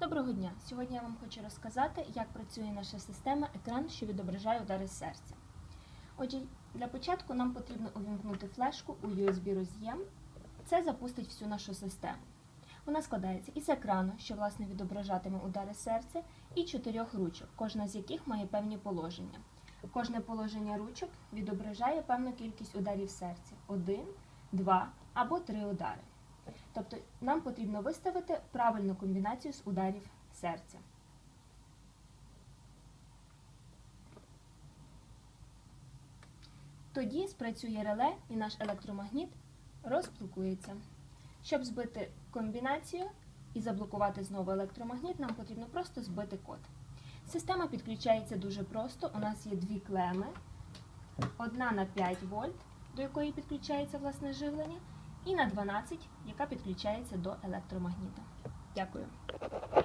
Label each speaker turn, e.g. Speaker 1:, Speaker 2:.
Speaker 1: Доброго дня! Сьогодні я вам хочу розказати, як працює наша система екран, що відображає удари серця. Отже, для початку нам потрібно увімкнути флешку у USB роз'єм. Це запустить всю нашу систему. Вона складається із екрану, що власне відображатиме удари серця, і чотирьох ручок, кожна з яких має певні положення. Кожне положення ручок відображає певну кількість ударів серця: один, два або три удари. Тобто нам потрібно виставити правильну комбінацію з ударів серця. Тоді спрацює реле і наш електромагніт розблокується. Щоб збити комбінацію і заблокувати знову електромагніт, нам потрібно просто збити код. Система підключається дуже просто. У нас є дві клеми, одна на 5 вольт, до якої підключається власне живлення, і на 12, яка підключається до електромагніта. Дякую.